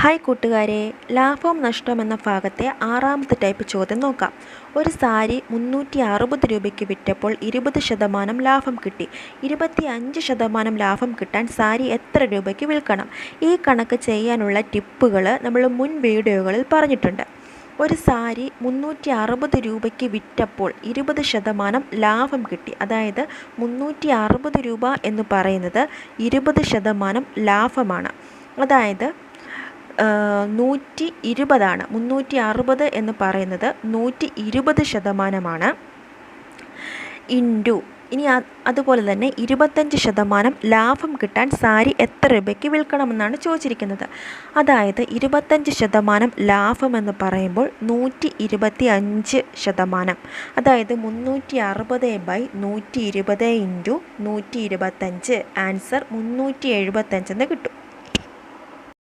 Hi കൂട്ടുകാരെ ലാഭവും നഷ്ടവും എന്ന ഭാഗത്തെ ആറാമത്തെ ടൈപ്പ് ചോദ്യം നോക്കാം. ഒരു സാരി മുന്നൂറ്റി അറുപത് രൂപയ്ക്ക് വിറ്റപ്പോൾ ഇരുപത് ശതമാനം ലാഭം കിട്ടി. ഇരുപത്തി അഞ്ച് ശതമാനം ലാഭം കിട്ടാൻ സാരി എത്ര രൂപയ്ക്ക് വിൽക്കണം? ഈ കണക്ക് ചെയ്യാനുള്ള ടിപ്പുകൾ നമ്മൾ മുൻ വീഡിയോകളിൽ പറഞ്ഞിട്ടുണ്ട്. ഒരു സാരി മുന്നൂറ്റി അറുപത് രൂപയ്ക്ക് വിറ്റപ്പോൾ ഇരുപത് ശതമാനം ലാഭം കിട്ടി. അതായത് മുന്നൂറ്റി അറുപത് രൂപ എന്ന് പറയുന്നത് ഇരുപത് ശതമാനം ലാഭമാണ്. അതായത് നൂറ്റി ഇരുപതാണ്. മുന്നൂറ്റി അറുപത് എന്ന് പറയുന്നത് നൂറ്റി ഇരുപത് ശതമാനമാണ്. ഇന്റു ഇനി അതുപോലെ തന്നെ ഇരുപത്തഞ്ച് ശതമാനം ലാഭം കിട്ടാൻ സാരി എത്ര രൂപയ്ക്ക് വിൽക്കണമെന്നാണ് ചോദിച്ചിരിക്കുന്നത്. അതായത് ഇരുപത്തഞ്ച് ശതമാനം ലാഭം എന്ന് പറയുമ്പോൾ നൂറ്റി ഇരുപത്തി അഞ്ച് ശതമാനം. അതായത് മുന്നൂറ്റി അറുപത് ബൈ നൂറ്റി ഇരുപത് ഇന്റു നൂറ്റി ഇരുപത്തഞ്ച്. ആൻസർ മുന്നൂറ്റി എഴുപത്തഞ്ചെന്ന് കിട്ടും.